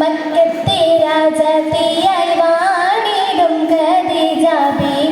മക്കത്തെ രാജത്തിയായി വാണിടും ഖദീജാബി മുന്തി